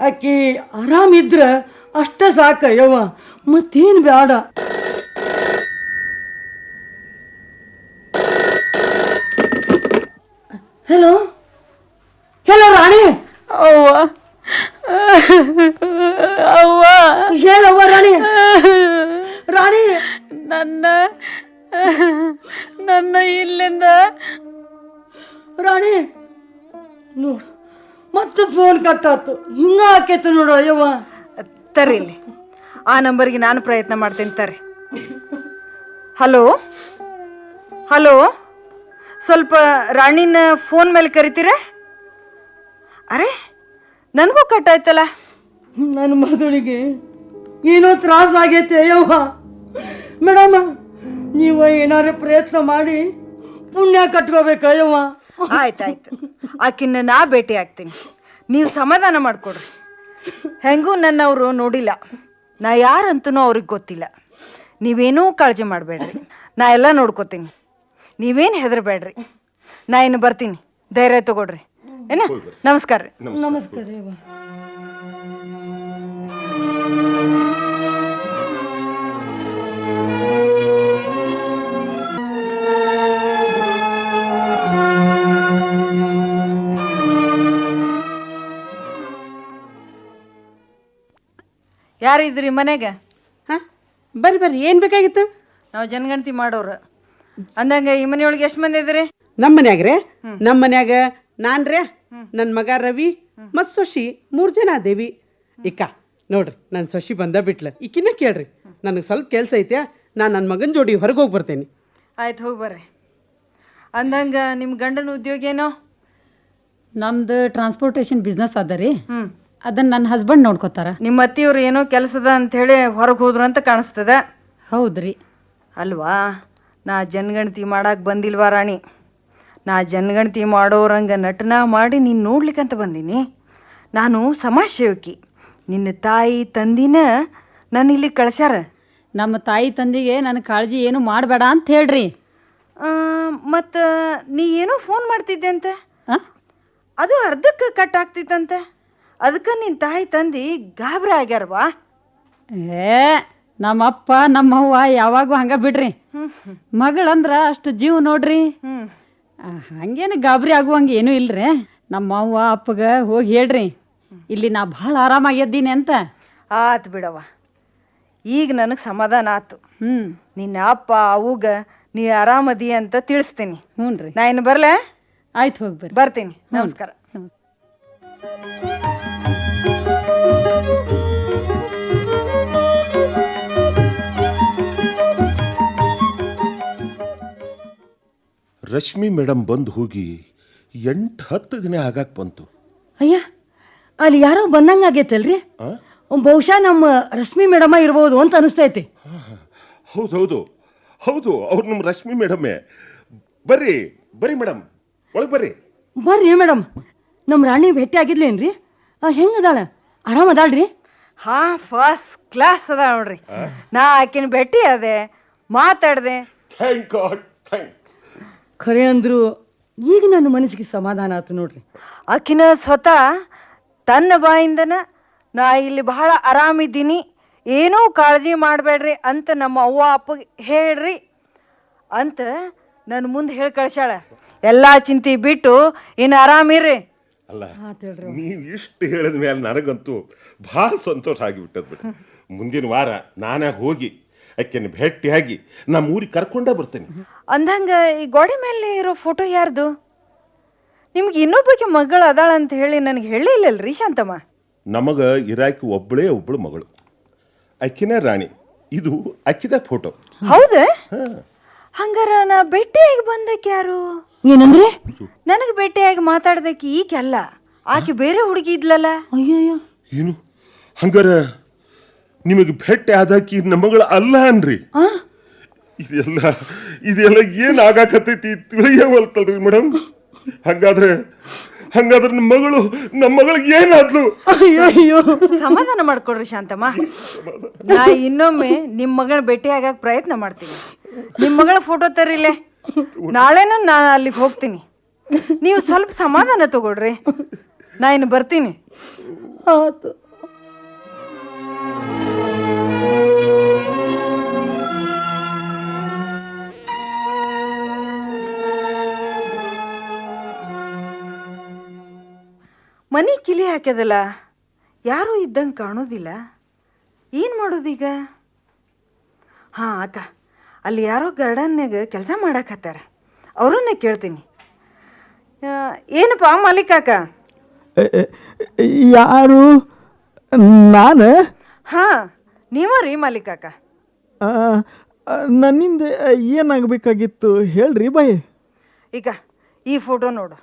ಆಕೆ ಆರಾಮಿದ್ರೆ ಅಷ್ಟ ಸಾಕ ಯವ್ವ, ಮತ್ತೇನು ಬೇಡ ಹಲೋ ಹಲೋ ರಾಣಿ? ಅವ್ವ. ಅವ್ವ. ಹೇಳವ್ವ ರಾಣಿ. ರಾಣಿ. ನನ್ನ ನನ್ನ ಇಲ್ಲಿಂದ. ರಾಣಿ. ನೋಡು ಮತ್ತೆ ಫೋನ್ ಕಟ್ಟಾತು ಹಿಂಗ ಆಕೈತೆ ನೋಡು ಅಯ್ಯವ್ವ. ತರ್ರಿ ಇಲ್ಲಿ. ಆ ನಂಬರ್ಗೆ ನಾನು ಪ್ರಯತ್ನ ಮಾಡ್ತೀನಿ ತರ್ರಿ. ಹಲೋ? ಹಲೋ? ಸ್ವಲ್ಪ ರಾಣಿನ ಫೋನ್ ಮೇಲೆ ಕರಿತೀರಾ? ಅರೆ? ನನಗೂ ಕಟ್ಟಾಯ್ತಲ್ಲ? ನನ್ನ ಮಗಳಿಗೆ ಏನೋ ತ್ರಾಸ ಆಗೈತೆ ಅಯ್ಯವ್ವ ಮೇಡಮ್ ನೀವು ಏನಾರ ಪ್ರಯತ್ನ ಮಾಡಿ ಪುಣ್ಯ ಕಟ್ಕೋಬೇಕು ಅಯ್ಯವ್ವ ಆಯ್ತಾಯ್ತು. ಆಕಿನ್ನ ನಾ ಭೇಟಿ ಆಗ್ತೀನಿ. ನೀವು ಸಮಾಧಾನ ಮಾಡಿಕೊಡ್ರಿ. ಹೆಂಗೂ ನನ್ನವರು ನೋಡಿಲ್ಲ. ನಾ ಯಾರಂತೂ ಅವ್ರಿಗೆ ಗೊತ್ತಿಲ್ಲ. ನೀವೇನೂ ಕಾಳಜಿ ಮಾಡಬೇಡ್ರಿ. ನಾ ಎಲ್ಲ ನೋಡ್ಕೋತೀನಿ. ನೀವೇನು ಹೆದರಬೇಡ್ರಿ. ನಾ ಇನ್ನು ಬರ್ತೀನಿ. ಧೈರ್ಯ ತಗೊಳ್ರಿ. ಏನ? ನಮಸ್ಕಾರ ರೀ. ನಮಸ್ಕಾರ. ಯಾರಿದ್ರಿ ಮನೆಗೆ? ಹಾ? ಬರ್ರಿ ಬರ್ರಿ. ಏನ್ ಬೇಕಾಗಿತ್ತು? ನಾವು ಜನಗಣತಿ ಮಾಡೋರು. ಅಂದಂಗೆ ಈ ಮನೆಯೊಳಗೆ ಎಷ್ಟು ಮಂದಿ ಇದ್ರಿ ನಮ್ಮ ಮನ್ಯಾಗ ರೀ ನಮ್ಮ ಮನ್ಯಾಗ ನಾನು ರೀ ನನ್ನ ಮಗ ರವಿ ಮತ್ತು ಸೊಶಿ ಮೂರು ಜನ ಅದೇವಿ ಇಕ್ಕ ನೋಡ್ರಿ ನನ್ನ ಸೊಶಿ ಬಂದ ಬಿಟ್ಲ. ಈಕಿನ ಕೇಳ್ರಿ ನನಗೆ ಸ್ವಲ್ಪ ಕೆಲಸ ಐತೆ ನಾನು ನನ್ನ ಮಗನ ಜೋಡಿ ಹೊರಗೆ ಹೋಗಿ ಬರ್ತೇನೆ. ಆಯ್ತು ಹೋಗಿ ಬರ್ರಿ. ಅಂದಂಗ ನಿಮ್ಮ ಗಂಡನ ಉದ್ಯೋಗ ಏನೋ? ನಮ್ದು ಟ್ರಾನ್ಸ್ಪೋರ್ಟೇಷನ್ ಬಿಸ್ನೆಸ್ ಅದ ರೀ. ಅದನ್ನ ನನ್ನ ಹಸ್ಬೆಂಡ್ ನೋಡ್ಕೋತಾರ. ನಿಮ್ಮ ಅತ್ತಿಯವ್ರು ಏನೋ ಕೆಲಸದ ಹೇಳಿ ಹೊರಗೆ ಹೋದ್ರು ಅಂತ ಕಾಣಿಸ್ತದ? ಹೌದ್ರಿ. ಅಲ್ವಾ? ನಾ ಜನಗಣತಿ ಮಾಡಕ್ಕೆ ಬಂದಿಲ್ವಾ ರಾಣಿ? ನಾ ಜನಗಣತಿ ಮಾಡೋರಂಗೆ ನಟನ ಮಾಡಿ ನೀನು ನೋಡ್ಲಿಕ್ಕಂತ ಬಂದೀನಿ. ನಾನು ಸಮಾಜ ಸೇವಕಿ ನಿನ್ನ ತಾಯಿ ತಂದಿನ ನಾನು ಇಲ್ಲಿ ಕಳ್ಸ್ಯಾರ. ನಮ್ಮ ತಾಯಿ ತಂದೆಗೆ ನನ್ನ ಕಾಳಜಿ ಏನು ಮಾಡಬೇಡ ಅಂತ ಹೇಳ್ರಿ. ಮತ್ತು ನೀ ಏನೋ ಫೋನ್ ಮಾಡ್ತಿದ್ದೆ ಅಂತ? ಅದು ಅರ್ಧಕ್ಕೆ ಕಟ್ ಆಗ್ತಿತ್ತಂತೆ. ಅದಕ್ಕೆ ನಿನ್ನ ತಾಯಿ ತಂದಿ ಗಾಬರಿ ಆಗ್ಯಾರವಾ ಏ ನಮ್ಮಪ್ಪ ನಮ್ಮವ್ವ ಯಾವಾಗೂ ಹಂಗ ಬಿಡ್ರಿ. ಮಗಳಂದ್ರ ಅಷ್ಟು ಜೀವ ನೋಡ್ರಿ. ಹಂಗೇನು ಗಾಬರಿ ಆಗುವಂಗೆ ಏನೂ ಇಲ್ರಿ. ನಮ್ಮ ಅವ್ವ ಅಪ್ಪಗ ಹೋಗಿ ಹೇಳ್ರಿ. ಇಲ್ಲಿ ನಾ ಭಾಳ ಆರಾಮಾಗಿದ್ದೀನಿ ಅಂತ. ಆತು ಬಿಡವ್ವ. ಈಗ ನನಗೆ ಸಮಾಧಾನ ಆತು. ಹ್ಞೂ ನಿನ್ನ ಅಪ್ಪ ಅವಗ ನೀ ಆರಾಮದಿ ಅಂತ ತಿಳಿಸ್ತೀನಿ. ಹ್ಞೂ ರೀ. ನಾ ಇನ್ನು ಬರಲೇ? ಆಯ್ತು ಹೋಗಿ ಬರ್ರಿ. ಬರ್ತೀನಿ. ನಮಸ್ಕಾರ. ರಶ್ಮಿ ಮೇಡಮ್ ಬಂದು ಹೋಗಿ ಎಂಟು ಹತ್ತು ದಿನ ಆಗಾಕ್ ಬಂತು. ಅಯ್ಯ ಅಲ್ಲಿ ಯಾರೋ ಬಂದಂಗೆ ಆಗೈತಲ್ರಿ? ಬಹುಶಃ ನಮ್ಮ ರಶ್ಮಿ ಮೇಡಮ ಇರ್ಬೋದು ಅಂತ ಅನಿಸ್ತೈತಿ. ಹೌದು ಹೌದು. ಹೌದು ಅವ್ರು ನಮ್ಮ ರಶ್ಮಿ ಮೇಡಮ್. ಬರ್ರಿ ಬರ್ರಿ ಮೇಡಮ್ ಒಳಗೆ ಬರ್ರಿ. ಬರ್ರಿ ಮೇಡಮ್ ನಮ್ಮ ರಾಣಿ ಭೇಟಿ ಆಗಿದ್ಲೇನ್ರಿ? ಹೆಂಗದಾಳ ಆರಾಮ ಅದಾಳ್ರಿ? ಹಾ ಫಸ್ಟ್ ಕ್ಲಾಸ್ ಅದ ನೋಡ್ರಿ. ನಾ ಆಕಿನ ಭೇಟಿ ಅದೇ ಮಾತಾಡ್ದೆ. ಥ್ಯಾಂಕ್ ಗಾಡ್ ಥ್ಯಾಂಕ್ಸ್ ಖರೆ ಅಂದ್ರು ಈಗ ನನ್ನ ಮನಸ್ಸಿಗೆ ಸಮಾಧಾನ ಆತು ನೋಡ್ರಿ. ಆಕಿನ ಸ್ವತಃ ತನ್ನ ಬಾಯಿಂದನ ನಾ ಇಲ್ಲಿ ಬಹಳ ಆರಾಮಿದ್ದೀನಿ ಏನೂ ಕಾಳಜಿ ಮಾಡಬೇಡ್ರಿ ಅಂತ ನಮ್ಮ ಅವ್ವ ಅಪ್ಪ ಹೇಳ್ರಿ ಅಂತ ನನ್ನ ಮುಂದೆ ಹೇಳಿ ಕಳ್ಸ್ಯಾಳ. ಎಲ್ಲ ಚಿಂತೆ ಬಿಟ್ಟು ಇನ್ನು ಆರಾಮಿರ್ರಿ ಅಲ್ಲ ನೀವು ಇಷ್ಟು ಹೇಳಿದ ಮೇಲೆ ನನಗಂತೂ ಭಾಳ ಸಂತೋಷ ಆಗಿಬಿಟ್ಟದ ಬಿಟ್ಟು ಮುಂದಿನ ವಾರ ನಾನೇ ಹೋಗಿ ಆಕೆನ ಭೇಟಿಯಾಗಿ ನಮ್ಮ ಊರಿಗೆ ಕರ್ಕೊಂಡೇ ಬರ್ತೇನೆ. ಅಂದಂಗ ಈ ಗೋಡೆ ಮೇಲೆ ಇರೋ ಫೋಟೋ ಯಾರ್ದು? ನಿಮ್ಗೆ ಇನ್ನೊಬ್ಬಕ್ಕೆ ಮಗಳು ಅದಾಳ ಅಂತ ಹೇಳಿ ನನಗೆ ಹೇಳಿಲ್ಲಲ್ರಿ ಶಾಂತಮ್ಮ. ನಮಗೆ ಇರಾಕಿ ಒಬ್ಬಳೇ ಒಬ್ಬಳು ಮಗಳು. ಅಕ್ಕಿನ ರಾಣಿ. ಇದು ಅಕ್ಕಿದ ಫೋಟೋ ಹೌದಾ? ಹಂಗಾರ ನಾ ಭೇಟಿಯಾಗಿ ಬಂದಕ್ಕೆ ಯಾರು? ಏನಂದ್ರೆ? ನನಗೆ ಭೇಟಿಯಾಗಿ ಮಾತಾಡ್ದಕ್ಕೆ ಈಕೆ ಅಲ್ಲ ಆಕೆ ಬೇರೆ ಹುಡುಗಿ ಇದ್ಲಲ್ಲ. ಅಯ್ಯೋ ಏನು? ಹಂಗಾರ ನಿಮಗೆ ಭೇಟಿ ಆದಾಕಿ ನಮ್ಮಗಳ ಅಲ್ಲ ಅನ್ರಿ. ಇದೆಲ್ಲ ಇದೆಲ್ಲ ಏನ್ ಆಗಾಕತೈತಿ ತಿಳಿಯವಲ್ತಲ್ರಿ ಮೇಡಮ್ ಹಂಗಾದ್ರೆ ಹಂಗಾದ್ರೆ ನಮ್ಮ ಮಗಳು ನಮ್ಮ ಮಗಳಿಗೆ ಏನಾದ್ಲು? ಅಯ್ಯಯ್ಯೋ ಸಮಾಧಾನ ಮಾಡ್ಕೊಡ್ರಿ ಶಾಂತಮ್ಮ. ನಾ ಇನ್ನೊಮ್ಮೆ ನಿಮ್ಮ ಮಗಳ ಭೇಟಿ ಆಗಕ್ಕೆ ಪ್ರಯತ್ನ ಮಾಡ್ತೀನಿ. ನಿಮ್ಮ ಮಗಳ ಫೋಟೋ ತರಿಲೆ ನಾಳೆನೂ ನಾನು ಅಲ್ಲಿಗೆ ಹೋಗ್ತೀನಿ. ನೀವು ಸ್ವಲ್ಪ ಸಮಾಧಾನ ತಗೊಳ್ರಿ. ನಾ ಇನ್ನು ಬರ್ತೀನಿ. ಆತು. ಮನೆ ಕಿಲಿ ಹಾಕ್ಯದಲ್ಲ ಯಾರೂ ಇದ್ದಂಗೆ ಕಾಣೋದಿಲ್ಲ. ಏನು ಮಾಡೋದೀಗ ಹಾಂ ಅಕ್ಕ ಅಲ್ಲಿ ಯಾರೋ ಗಾರ್ಡನ್ನಾಗ ಕೆಲಸ ಮಾಡಾಕತ್ತಾರ ಅವರನ್ನೇ ಕೇಳ್ತೀನಿ. ಏನಪ್ಪ ಮಾಲೀಕಾಕ ಯಾರು? ನಾನು? ಹಾಂ ನೀವ ರೀ ಮಾಲೀಕಾಕ ನನ್ನಿಂದ ಏನಾಗಬೇಕಾಗಿತ್ತು ಹೇಳ್ರಿ ಬಾಯಿ. ಈಗ ಈ ಫೋಟೋ ನೋಡು.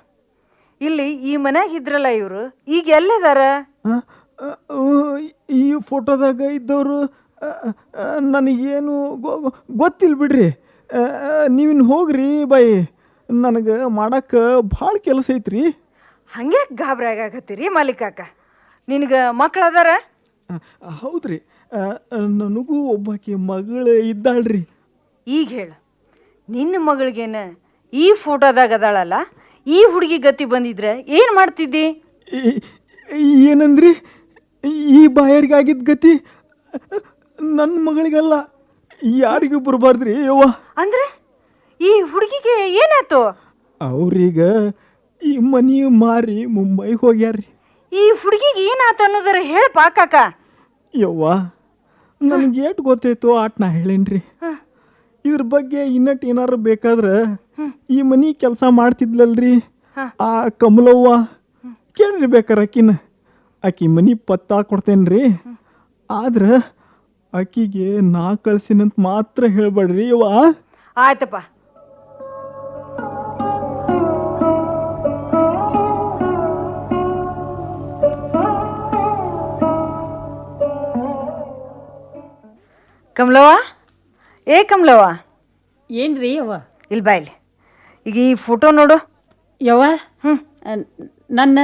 ಇಲ್ಲಿ ಈ ಮನ್ಯಾಗ ಇದ್ರಲ್ಲ ಇವರು ಈಗ ಎಲ್ಲಿದಾರ? ಆ, ಆ, ಈ ಫೋಟೋದಾಗ ಇದ್ದವರು ನನಗೇನು ಗೊತ್ತಿಲ್ಲ ಬಿಡ್ರಿ. ನೀವಿನ್ ಹೋಗ್ರಿ ಬಾಯ್. ನನಗೆ ಮಾಡಕ್ಕೆ ಭಾಳ ಕೆಲಸ ಐತ್ರಿ. ಹಂಗೆ ಗಾಬರಿ ಆಗಾಕತ್ತೀರಿ ಮಲ್ಲಿಕಾಕ ನಿನಗೆ ಮಕ್ಳು ಅದಾರ? ಆ, ಹೌದ್ರಿ. ಆ, ನನಗೂ ಒಬ್ಬಾಕಿ ಮಗಳು ಇದ್ದಾಳ್ರಿ. ಈಗ ಹೇಳು. ನಿನ್ನ ಮಗಳಿಗೇನ ಈ ಫೋಟೋದಾಗ ಅದಾಳಲ್ಲ? ಈ ಹುಡುಗಿ ಗತಿ ಬಂದಿದ್ರೆ ಏನು ಮಾಡ್ತಿದ್ದಿ? ಏನಂದ್ರಿ? ಈ ಬಾಯರಿಗಾಗಿದ್ದ ಗತಿ ನನ್ನ ಮಗಳಿಗಲ್ಲ. ಯಾರಿಗೂ ಬರಬಾರ್ದ್ರಿ ಯವ್ವ? ಅಂದ್ರೆ ಈ ಹುಡುಗಿಗೆ ಏನಾಯ್ತು? ಅವ್ರೀಗ ಈ ಮನಿ ಮಾರಿ ಮುಂಬೈಗೆ ಹೋಗ್ಯಾರ್ರಿ. ಈ ಹುಡುಗಿಗೆ ಏನಾಯ್ತು ಅನ್ನೋದರ ಹೇಳಪ್ಪ ಕಾಕ. ಯವ್ವ ನನಗೆ ಏಟ್ ಗೊತ್ತಾಯ್ತು ಆಟ್ ನಾ ಹೇಳೇನ್ರಿ ಇದ್ರ ಬಗ್ಗೆ ಇನ್ನಟ್ ಏನಾರು ಬೇಕಾದ್ರೆ ಈ ಮನಿ ಕೆಲಸ ಮಾಡ್ತಿದ್ಲಲ್ರಿ? ಆ ಕಮಲವ್ವ ಕೇಳ್ರಿ ಬೇಕಾರೆ ಆಕಿನ ಆಕಿ ಮನಿ ಪತ್ತಾ ಕೊಡ್ತೇನ್ರಿ. ಆದ್ರೆ ಆಕಿಗೆ ನಾ ಕಳ್ಸಿನಂತ ಮಾತ್ರ ಹೇಳ್ಬೇಡ್ರಿ ಇವ ಆಯ್ತಪ್ಪ. ಕಮಲವ್ವ? ಏ ಕಮಲವ್ವ. ಏನ್ರಿ ಯವ್ವ ಇಲ್ಲಿ ಬಾ ಇಲ್ಲಿ. ಈಗ ಈ ಫೋಟೋ ನೋಡು. ಯವ್ವ? ನನ್ನ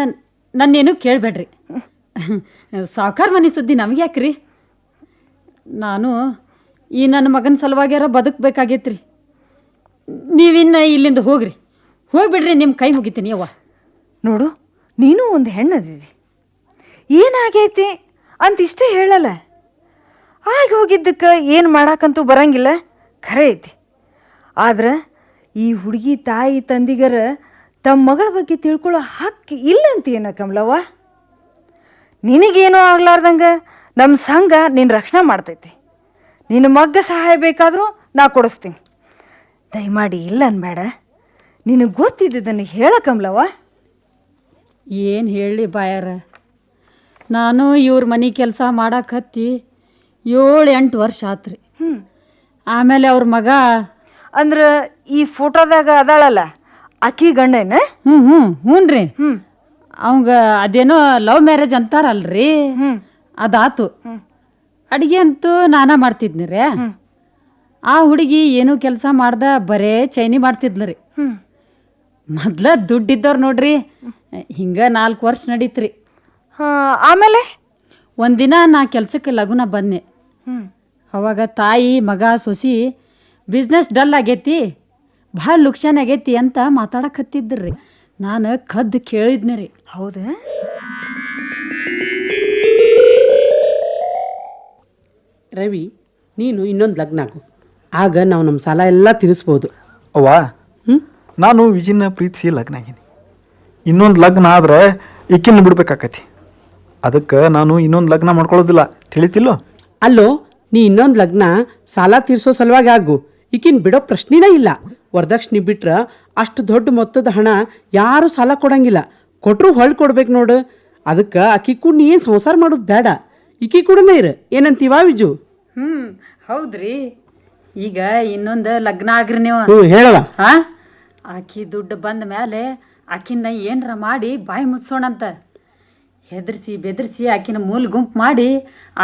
ನನ್ನೇನು ಕೇಳಬೇಡ್ರಿ. ಸಾವ್ಕಾರ ಮನೆ ಸುದ್ದಿ ನಮ್ಗೆ ಯಾಕ್ರಿ? ನಾನು ಈ ನನ್ನ ಮಗನ ಸಲುವಾಗ್ಯಾರ ಬದುಕಬೇಕಾಗೈತ್ರಿ. ನೀವಿನ್ನ ಇಲ್ಲಿಂದ ಹೋಗ್ರಿ. ಹೋಗ್ಬಿಡ್ರಿ ನಿಮ್ಮ ಕೈ ಮುಗಿತೀನಿ ಯವ್ವ. ನೋಡು ನೀನು ಒಂದು ಹೆಣ್ಣದಿದೆ. ಏನಾಗೈತಿ ಅಂತ ಇಷ್ಟೇ ಹೇಳಲ್ಲ. ಆಗಿ ಹೋಗಿದ್ದಕ್ಕೆ ಏನು ಮಾಡಾಕಂತೂ ಬರಂಗಿಲ್ಲ? ಖರೆ ಐತಿ. ಆದ್ರೆ ಈ ಹುಡುಗಿ ತಾಯಿ ತಂದಿಗರ ತಮ್ಮ ಮಗಳ ಬಗ್ಗೆ ತಿಳ್ಕೊಳ್ಳೋ ಹಕ್ಕು ಇಲ್ಲ ಅಂತೀನ ಕಮಲವ್ವ? ನಿನಗೇನೂ ಆಗ್ಲಾರ್ದಂಗೆ ನಮ್ಮ ಸಂಘ ನಿನ್ನ ರಕ್ಷಣೆ ಮಾಡ್ತೈತಿ. ನಿನ್ನ ಮಗ್ಗ ಸಹಾಯ ಬೇಕಾದರೂ ನಾ ಕೊಡಿಸ್ತೀನಿ. ದಯಮಾಡಿ ಇಲ್ಲ ಅನ್ಬೇಡ. ನಿನಗೆ ಗೊತ್ತಿದ್ದದನ್ನು ಹೇಳ ಕಮಲವ್ವ. ಏನು ಹೇಳಲಿ ಬಾಯಾರ? ನಾನು ಇವ್ರ ಮನೆ ಕೆಲಸ ಮಾಡಾಕತ್ತಿ ಏಳು ಎಂಟು ವರ್ಷ ಆತ್ರಿ. ಆಮೇಲೆ ಅವ್ರ ಮಗ ಅಂದ್ರ ಈ ಫೋಟೋದಾಗ ಅದಾಳಲ್ಲ ಅಕ್ಕಿ ಗಂಡನ? ಹ್ಞೂ ಹ್ಞೂ ಹ್ಞೂ ರೀ ಅವಂಗ ಅದೇನೋ ಲವ್ ಮ್ಯಾರೇಜ್ ಅಂತಾರಲ್ರಿ. ಅದಾತು. ಹ್ಮ್. ಅಡಿಗೆ ಅಂತೂ ನಾನಾ ಮಾಡ್ತಿದ್ನಿ ರೀ. ಆ ಹುಡುಗಿ ಏನು ಕೆಲಸ ಮಾಡ್ದ ಬರೇ ಚೈನಿ ಮಾಡ್ತಿದ್ಲು ರೀ. ಮೊದ್ಲ ದುಡ್ಡಿದ್ದವ್ರು ನೋಡ್ರಿ ಹಿಂಗ ನಾಲ್ಕು ವರ್ಷ ನಡೀತ್ರಿ. ಹಾಂ ಆಮೇಲೆ? ಒಂದಿನ ನಾ ಕೆಲ್ಸಕ್ಕೆ ಲಗುನ ಬಂದೆ. ಅವಾಗ ತಾಯಿ ಮಗ ಸೊಸಿ ಬಿಸ್ನೆಸ್ ಡಲ್ ಆಗೈತಿ ಭಾಳ ಲುಕ್ಷಾನ್ ಆಗೈತಿ ಅಂತ ಮಾತಾಡಕತ್ತಿದ್ರಿ ನಾನು ಕದ್ದು ಕೇಳಿದ್ನಿ ರೀ. ಹೌದಾ? ರವಿ ನೀನು ಇನ್ನೊಂದು ಲಗ್ನ ಆಗು ಆಗ ನಾವು ನಮ್ಮ ಸಾಲ ಎಲ್ಲ ತೀರಿಸ್ಬೋದು. ಅವ್ವ? ಹ್ಞೂ ನಾನು ವಿಜಿನ ಪ್ರೀತಿಸಿ ಲಗ್ನ ಆಗೀನಿ ಇನ್ನೊಂದು ಲಗ್ನ ಆದ್ರೆ ಇಕ್ಕಿನ ಬಿಡ್ಬೇಕಾಕತಿ. ಅದಕ್ಕೆ ನಾನು ಇನ್ನೊಂದು ಲಗ್ನ ಮಾಡ್ಕೊಳ್ಳೋದಿಲ್ಲ. ತಿಳಿತಿಲ್ಲೋ? ಅಲ್ಲೋ ನೀ ಇನ್ನೊಂದು ಲಗ್ನ ಸಾಲ ತೀರಿಸೋ ಸಲುವಾಗಿ ಆಗು. ಈಕಿನ್ ಬಿಡೋ ಪ್ರಶ್ನೆನೇ ಇಲ್ಲ. ವರದಕ್ಷಿಣೆ ಬಿಟ್ರೆ ಅಷ್ಟು ದೊಡ್ಡ ಮೊತ್ತದ ಹಣ ಯಾರೂ ಸಾಲ ಕೊಡಂಗಿಲ್ಲ. ಕೊಟ್ಟರು ಹೊಳ್ ಕೊಡ್ಬೇಕು ನೋಡು. ಅದಕ್ಕೆ ಆಕಿ ಕೂಡ ನೀ ಏನು ಸಂಸಾರ ಮಾಡೋದು ಬೇಡ ಈಕಿ ಕೂಡನೇ ಇರು. ಏನಂತೀವ ವಿಜು? ಹ್ಞೂ ಹೌದ್ರಿ. ಈಗ ಇನ್ನೊಂದು ಲಗ್ನ ಆಗ್ರಿ ನೀವು. ಹ್ಞೂ ಹಾಂ ಹಾ ಆಕಿ ದುಡ್ಡು ಬಂದ ಮೇಲೆ ಆಕಿನ ಏನರ ಮಾಡಿ ಬಾಯಿ ಮುಚ್ಚೋಣಂತ ಹೆದರ್ಸಿ ಬೆದರ್ಸಿ ಆಕಿನ ಮೂಲ ಗುಂಪು ಮಾಡಿ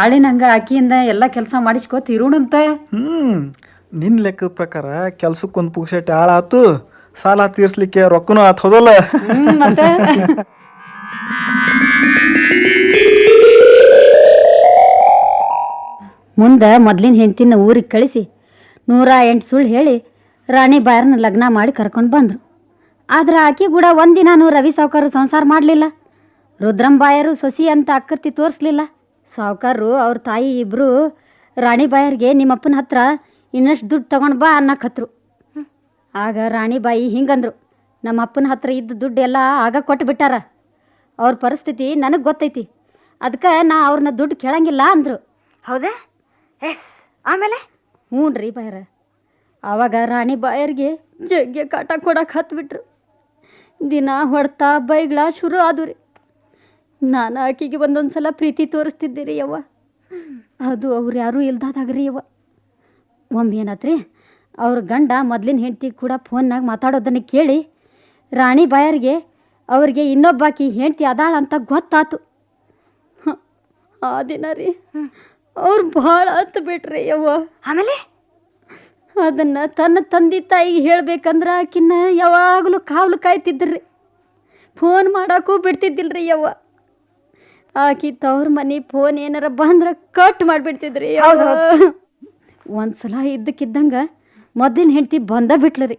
ಆಳಿನಂಗ ಆಕಿಯಿಂದ ಎಲ್ಲ ಕೆಲಸ ಮಾಡಿಸ್ಕೋತ ಇರೋಣಂತ. ಹ್ಮ್ ನಿನ್ನ ಲೆಕ್ಕದ ಪ್ರಕಾರ ಕೆಲ್ಸಕ್ಕೊಂದು ಪುಕ್ಷಟೆ ಆಳಾತು ಸಾಲ ತೀರ್ಸ್ಲಿಕ್ಕೆ ರೊಕ್ಕನೂ ಆತು ಹೋದಲ್ಲ. ಮತ್ತೆ? ಮುಂದೆ ಮೊದಲಿನ ಹೆಂಡ್ತಿನ ಊರಿಗೆ ಕಳಿಸಿ ನೂರ ಎಂಟು ಸುಳ್ಳು ಹೇಳಿ ರಾಣಿ ಬಾಯರ್ನ ಲಗ್ನ ಮಾಡಿ ಕರ್ಕೊಂಡು ಬಂದರು. ಆದ್ರೆ ಆಕೆ ಕೂಡ ಒಂದಿನಾನು ರವಿ ಸಾವ್ಕಾರ ಸಂಸಾರ ಮಾಡಲಿಲ್ಲ. ರುದ್ರಂಬಾಯರು ಸೊಸಿ ಅಂತ ಅಕ್ಕರ್ತಿ ತೋರಿಸ್ಲಿಲ್ಲ. ಸಾವುಕಾರರು ಅವ್ರ ತಾಯಿ ಇಬ್ಬರು ರಾಣಿ ಬಾಯರ್ಗೆ ನಿಮ್ಮಪ್ಪನ ಹತ್ರ ಇನ್ನಷ್ಟು ದುಡ್ಡು ತಗೊಂಡು ಬಾ ಅನ್ನಕತ್ರು ಆಗ ರಾಣಿಬಾಯಿ ಹಿಂಗಂದ್ರು ನಮ್ಮ ಅಪ್ಪನ ಹತ್ರ ಇದ್ದ ದುಡ್ಡು ಎಲ್ಲ ಆಗ ಕೊಟ್ಟು ಬಿಟ್ಟಾರ. ಅವ್ರ ಪರಿಸ್ಥಿತಿ ನನಗೆ ಗೊತ್ತೈತಿ. ಅದಕ್ಕೆ ನಾ ಅವ್ರನ್ನ ದುಡ್ಡು ಕೇಳಂಗಿಲ್ಲ ಅಂದರು. ಹೌದಾ? ಎಸ್ ಆಮೇಲೆ? ಹ್ಞೂ ರೀ ಬಾಯರ. ಆವಾಗ ರಾಣಿ ಬಾಯರ್ಗೆ ಜಗ್ಗೆ ಕಾಟ ಕೊಡಕ್ಕೆ ಹತ್ಬಿಟ್ರು. ದಿನ ಹೊಡ್ತಾ ಬೈಗಳ ಶುರು ಆದು ರೀ ನಾನು ಆಕೆಗೆ ಒಂದೊಂದು ಸಲ ಪ್ರೀತಿ ತೋರಿಸ್ತಿದ್ದೆ ರೀ ಯವ್ವ. ಅದು ಅವ್ರು ಯಾರೂ ಇಲ್ದಾದಾಗ ರೀ ಯವ್ವ. ಒಮ್ಮೆ ಏನಾತ್ರಿ ಅವ್ರ ಗಂಡ ಮೊದಲಿನ ಹೆಂಡತಿ ಕೂಡ ಫೋನ್ನಾಗ ಮಾತಾಡೋದನ್ನು ಕೇಳಿ ರಾಣಿ ಬಾಯರ್ಗೆ ಅವ್ರಿಗೆ ಇನ್ನೊಬ್ಬಾಕಿ ಹೆಂಡ್ತಿ ಅದಾಳ ಅಂತ ಗೊತ್ತಾತು. ಹ, ಆ ದಿನ ರೀ ಅವ್ರು ಭಾಳ ಹತ್ತು ಬಿಟ್ರಿ ಯವ್ವ. ಆಮೇಲೆ? ಅದನ್ನು ತನ್ನ ತಂದೆ ತಾಯಿಗೆ ಹೇಳ್ಬೇಕಂದ್ರೆ ಆಕಿನ್ನ ಯಾವಾಗಲೂ ಕಾವಲು ಕಾಯ್ತಿದ್ರಿ. ಫೋನ್ ಮಾಡೋಕ್ಕೂ ಬಿಡ್ತಿದ್ದಿಲ್ರಿ ಯವ್ವ. ಆಕಿ ತವ್ರ ಮನೆ ಫೋನ್ ಏನಾರ ಬಂದ್ರೆ ಕಟ್ ಮಾಡಿಬಿಡ್ತಿದ್ರಿ. ಒಂದು ಸಲ ಇದ್ದಕ್ಕಿದ್ದಂಗೆ ಮೊದಲಿನ ಹೆಂಡ್ತಿ ಬಂದ ಬಿಟ್ಲರಿ.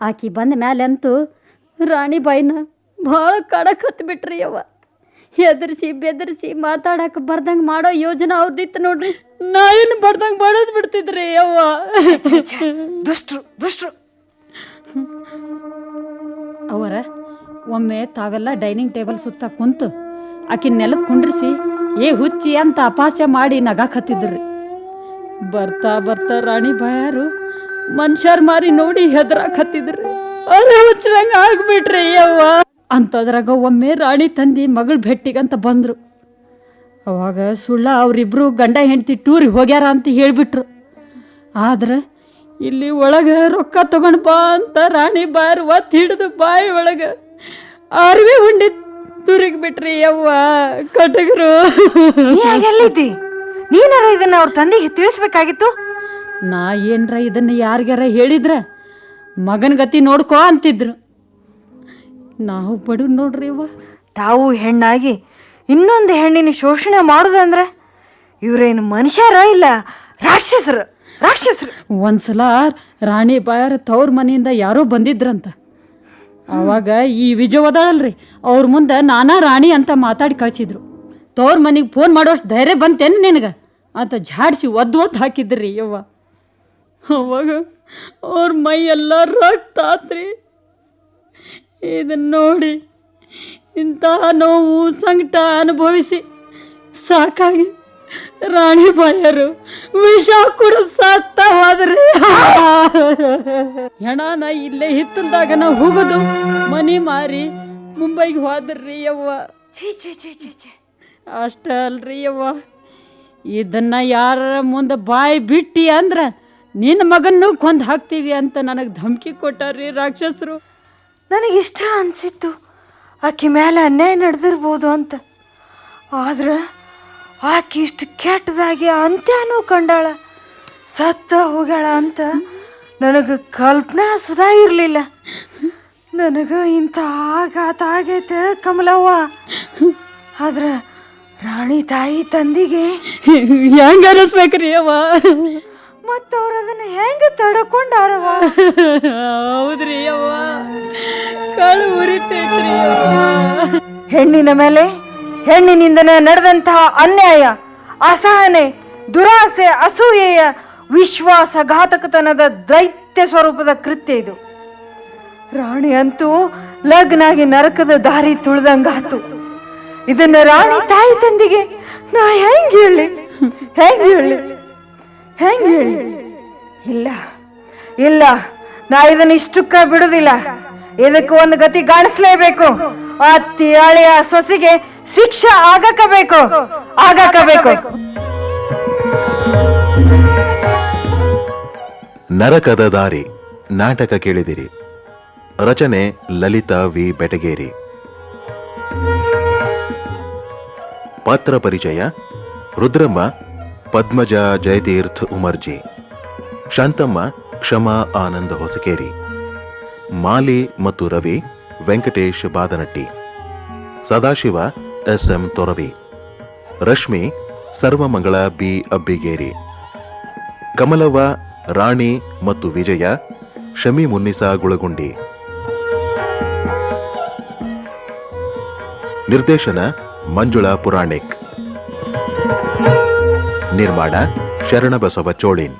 ಆಕಿ ಬಂದ ಮ್ಯಾಲೆ ಅಂತೂ ರಾಣಿ ಬಾಯಿನ ಭಾಳ ಕಡಕ್ ಹತ್ಬಿಟ್ರಿ ಅವ. ಹೆದರ್ಸಿ ಬೆದರ್ಸಿ ಮಾತಾಡಕ್ಕೆ ಬರ್ದಂಗೆ ಮಾಡೋ ಯೋಜನೆ ಅವ್ರದಿತ್ತು ನೋಡ್ರಿ. ನಾ ಏನು ಬರ್ದಂಗೆ ಮಾಡೋದು ಬಿಡ್ತಿದ್ರಿ ಅವ್ವ. ದುಷ್ಟ್ರು ದುಷ್ಟ್ರು. ಅವರ ಒಮ್ಮೆ ತಾವೆಲ್ಲ ಡೈನಿಂಗ್ ಟೇಬಲ್ ಸುತ್ತ ಕುಂತು ಆಕಿ ನೆಲಕ್ಕೆ ಕುಂಡ್ರಿಸಿ, ಏ ಹುಚ್ಚಿ, ಅಂತ ಅಪಾಸ್ಯ ಮಾಡಿ ನಗಾಕತ್ತಿದ್ರಿ. ಬರ್ತಾ ಬರ್ತಾ ರಾಣಿ ಬಾಯಾರು ಮನುಷ್ಯರ್ ಮಾರಿ ನೋಡಿ ಹೆದರಾಕತ್ತಿದ್ರಿ. ಅರೆ ಹುಚ್ಚರಂಗ, ಆಗ್ಬಿಟ್ರಿ ಅವ್ವ ಅಂತದ್ರಾಗ ಒಮ್ಮೆ ರಾಣಿ ತಂದಿ ಮಗಳು ಭೆಟ್ಟಿಗಂತ ಬಂದ್ರು. ಅವಾಗ ಸುಳ್ಳ ಅವರಿಬ್ರು ಗಂಡ ಹೆಂಡತಿ ಟೂರಿಗೆ ಹೋಗ್ಯಾರ ಅಂತ ಹೇಳಿಬಿಟ್ರು. ಆದ್ರೆ ಇಲ್ಲಿ ಒಳಗೆ ರೊಕ್ಕ ತಗೊಂಡು ಬಾ ಅಂತ ರಾಣಿ ಬಾರ್ ಒತ್ತು ಹಿಡಿದು ಬಾಯಿ ಒಳಗೆ ಅರ್ವಿ ಉಂಡಿ ತುರಿಗ್ ಬಿಟ್ರಿ ಯವ್ವ ಕಟಗರು. ಎಲ್ಲಿದ್ದಿ ನೀನಾರ ಇದನ್ನ ಅವ್ರ ತಂದೆಗೆ ತಿಳಿಸ್ಬೇಕಾಗಿತ್ತು? ನಾ ಏನ್ರ ಇದನ್ನ ಯಾರಿಗಾರ ಹೇಳಿದ್ರ? ಮಗನ ಗತಿ ನೋಡ್ಕೋ ಅಂತಿದ್ರು. ನಾವು ಬಡು ನೋಡ್ರಿ ಅವ್ವ ತಾವು ಹೆಣ್ಣಾಗಿ ಇನ್ನೊಂದು ಹೆಣ್ಣಿನ ಶೋಷಣೆ ಮಾಡೋದಂದ್ರೆ ಇವ್ರೇನು ಮನುಷ್ಯರ ಇಲ್ಲ ರಾಕ್ಷಸರು ರಾಕ್ಷಸರು. ಒಂದ್ಸಲ ರಾಣಿ ಬಾಯರ್ ತವ್ರ ಮನೆಯಿಂದ ಯಾರೋ ಬಂದಿದ್ರಂತ. ಅವಾಗ ಈ ವಿಜಯವದಳಲ್ರಿ ಅವ್ರ ಮುಂದೆ ನಾನಾ ರಾಣಿ ಅಂತ ಮಾತಾಡಿ ಕಳ್ಸಿದ್ರು. ತೋರ್ ಮನೆಗೆ ಫೋನ್ ಮಾಡೋಷ್ಟು ಧೈರ್ಯ ಬಂತೇನು ನಿನಗೆ? ಅಂತ ಝಾಡ್ಸಿ ಒದ್ದು ಒದ್ದು ಹಾಕಿದ್ರಿ ಯವ್ವ. ಅವಾಗ ಅವ್ರ ಮೈ ಎಲ್ಲ ರಕ್ತಾತ್ರಿ ಇದನ್ನ ನೋಡಿ ಇಂತಹ ನೋವು ಸಂಕಟ ಅನುಭವಿಸಿ ಸಾಕಾಗಿ ರಾಣಿ ಬಾಯರು ವಿಷ ಕೂಡ ಸತ್ತ ಹೋದ್ರಿ ಹೆಣನ ಇಲ್ಲೇ ಹಿತ್ತಲ್ದಾಗ ನಾ ಹೋಗುದು. ಮನಿ ಮಾರಿ ಮುಂಬೈಗೆ ಹೋದ್ರಿ ಯವ್ವ. ಛೀ ಛೀ ಛೀ ಛೀ ಛೀ. ಅಷ್ಟ ಅಲ್ರಿ ಯವ್ವ. ಇದನ್ನ ಯಾರ ಮುಂದೆ ಬಾಯಿ ಬಿಟ್ಟಿ ಅಂದ್ರ ನಿನ್ನ ಮಗನ್ನು ಕೊಂದು ಹಾಕ್ತೀವಿ ಅಂತ ನನಗೆ ಧಮಕಿ ಕೊಟ್ಟಾರ್ರಿ ರಾಕ್ಷಸರು. ನನಗಿಷ್ಟ ಅನಿಸಿತ್ತು. ಆಕೆ ಮೇಲೆ ಅನ್ಯಾಯ ನಡೆದಿರ್ಬೋದು ಅಂತ. ಆದ್ರೆ ಆಕೆ ಇಷ್ಟು ಕೆಟ್ಟದಾಗಿ ಅಂತ್ಯನೂ ಕಂಡಾಳ? ಸತ್ತ ಹೋಗ್ಯಾಳ ಅಂತ ನನಗೆ ಕಲ್ಪನೆ ಸುಧಾ ಇರಲಿಲ್ಲ. ನನಗೆ ಇಂಥ ಆಘಾತ ಆಗೈತೆ ಕಮಲವ್ವ. ಆದ್ರೆ ರಾಣಿ ತಾಯಿ ತಂದಿಗೆ ಹೆಂಗ ಅನಿಸ್ಬೇಕ್ರಿ ಅವ ಮತ್ತು ಅವ್ರು ಅದನ್ನು ಹೆಂಗೆ ತಡ್ಕೊಂಡಾರವ ಹೌದ್ರಿ ಅವ್ವ. ಕಳು ಉರಿತೈತ್ರಿ ಹೆಣ್ಣಿನ ಮೇಲೆ ಹೆಣ್ಣಿನಿಂದನೇ ನಡೆದಂತಹ ಅನ್ಯಾಯ, ಅಸಹನೆ, ದುರಾಸೆ, ಅಸೂಯೆಯ ವಿಶ್ವಾಸಘಾತಕತನದ ದೈತ್ಯ ಸ್ವರೂಪದ ಕೃತ್ಯ ಇದು. ರಾಣಿ ಅಂತೂ ಲಗ್ನಾಗಿ ನರಕದ ದಾರಿ ತುಳಿದಂಗಾತು. ಇದನ್ನ ರಾಣಿ ತಾಯಿ ತಂದಿಗೆ ನಾ ಹೆಂಗ್ ಹೇಳಿ? ಹೆಂಗ್ ಹೇಳಿ? ಹೆಂಗ್ ಹೇಳಿ? ಇಲ್ಲ ಇಲ್ಲ, ನಾ ಇದನ್ನ ಇಷ್ಟಕ್ಕ ಬಿಡುದಿಲ್ಲ. ಇದಕ್ಕೆ ಒಂದು ಗತಿ ಕಾಣಿಸ್ಲೇಬೇಕು. ಅತ್ತಿ, ಹಳೆಯ ಸೊಸಿಗೆ ಶಿಕ್ಷೆ ಆಗಕಬೇಕು. ಆಗಕಬೇಕು. ನರಕದ ದಾರಿ. ನಾಟಕ ಕೇಳಿದಿರಿ. ರಚನೆ ಲಲಿತಾ ವಿ. ಬೆಟಗೇರಿ. ಪಾತ್ರ ಪರಿಚಯ ರುದ್ರಮ್ಮ, ಪದ್ಮಜ ಜಯತೀರ್ಥ ಉಮರ್ಜಿ. ಶಾಂತಮ್ಮ, ಕ್ಷಮಾ ಆನಂದ ಹೊಸಕೇರಿ. ಮಾಲಿ ಮತ್ತು Ravi Venkatesh Badanatti. Sadashiva S M Toravi, Rashmi, Sarvamangala B Abbigeri, Kamalavva, Rani ಮತ್ತು ವಿಜಯ, ಶಮಿ ಮುನ್ನಿಸಾ ಗುಳಗುಂಡಿ. ನಿರ್ದೇಶನ ಮಂಜುಳಾ ಪುರಾಣಿಕ್. ನಿರ್ಮಾಣ ಶರಣಬಸವ ಚೋಳಿನ್.